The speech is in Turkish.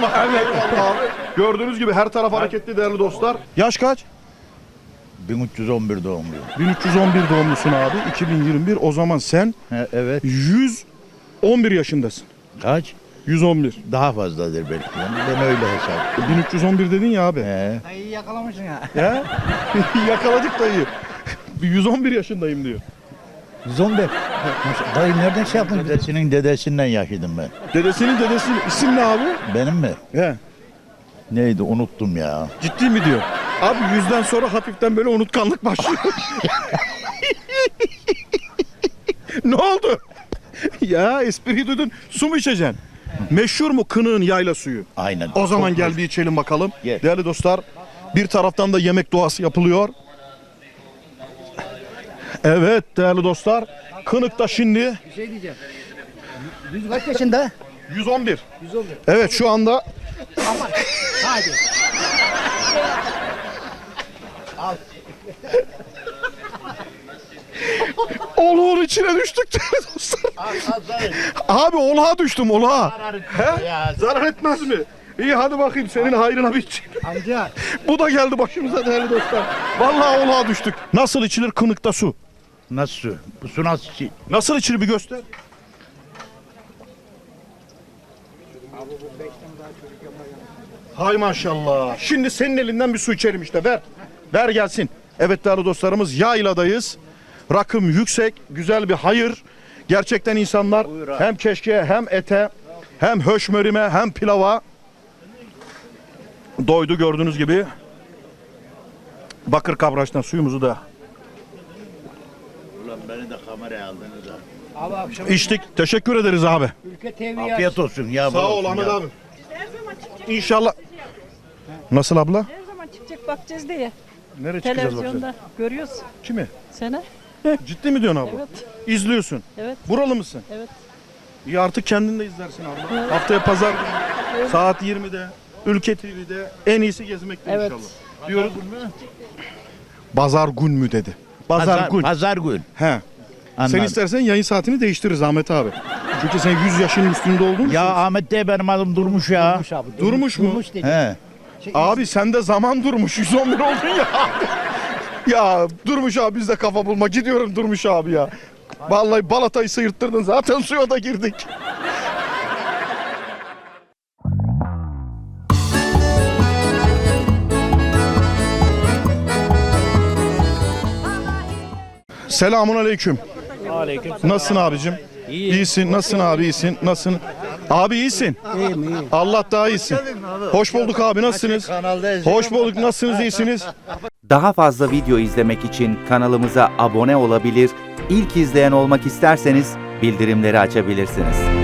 mı? Evet. abi. Gördüğünüz gibi her taraf hareketli değerli dostlar. Yaş kaç? 1311 doğumluyum. 1311 doğumlusun abi. 2021. O zaman sen He, evet. 111 yaşındasın. Kaç? 111. Daha fazladır belki. Yani ben öyle hesap. 1311 dedin ya abi. He. Dayıyı yakalamışsın ya. He? Yakaladık dayı. 111 yaşındayım diyor. 111. Dayı nereden şey yaptın? Dedesinin dedesinden yaşadım ben. Dedesinin dedesinin isim ne abi? Benim mi? He. Neydi unuttum ya. Ciddi mi diyor? Abi yüzden sonra hafiften böyle unutkanlık başlıyor. ne oldu? ya espriyi duydun. Su mu içeceksin? Meşhur mu kınığın yayla suyu? Aynen. O zaman Çok gel bir içelim bakalım. Gel. Değerli dostlar bir taraftan da yemek duası yapılıyor. Evet değerli dostlar. Kınık'ta şimdi Bir şey diyeceğim. Yüz kaç yaşında? 111. 111. Evet şu anda Aman. Hadi. Oluğun içine düştük değerli dostlar. Abi olağa düştüm olağa. He? Zarar etmez mi? İyi hadi bakayım senin hayrına bir. Amca. Bu da geldi başımıza değerli dostlar. Vallahi olağa düştük. Nasıl içilir kınıkta su? Nasıl su? Bu su nasıl içi- Nasıl içilir bir göster. Hay maşallah. Şimdi senin elinden bir su içelim işte ver. Ver gelsin. Evet değerli dostlarımız yayladayız. Rakım yüksek, güzel bir hayır. Gerçekten insanlar hem keşkeye hem ete hem höşmörime hem pilava doydu gördüğünüz gibi. Bakır kabraçtan suyumuzu da beni de kameraya aldınız ha. Abi akşam içtik. Teşekkür ederiz abi. ülke TV Afiyet olsun ya. Sağ ol Ahmet abi. İnşallah. Nasıl abla? Her zaman çıkacak bakacağız diye. Nereye çıkacağız bakacağız? Televizyonda görüyoruz Kimi? seni. Ciddi mi diyorsun abla? Evet. İzliyorsun. Evet. Buralı mısın? Evet. İyi artık kendin de izlersin abla. Haftaya pazar günü saat 20'de Ülke TV'de en iyisi gezmekte Evet. inşallah. Diyoruz. Pazar gün mü dedi. Pazar, Pazar, gün. pazar gün. He. Sen Anladım. istersen yayın saatini değiştiririz Ahmet abi. Çünkü sen 100 yaşının üstünde oldun. Ya Ahmet de benim adım Durmuş ya. Durmuş abi. Durmuş mu? Durmuş dedi. He. Şey, Abi sende zaman durmuş 111 oldun ya. ya Durmuş abi biz de kafa bulma gidiyorum Durmuş abi ya. Vallahi balatayı sıyırttırdın zaten suya da girdik. Selamun aleyküm. Aleyküm. Nasılsın abicim? İyisin. Nasılsın abi? İyisin. Nasılsın? Abi iyisin. İyiyim iyiyim. Allah daha iyisin. Hoş bulduk abi. Nasılsınız? Hoş bulduk. Nasılsınız? İyisiniz? Daha fazla video izlemek için kanalımıza abone olabilir, ilk izleyen olmak isterseniz bildirimleri açabilirsiniz.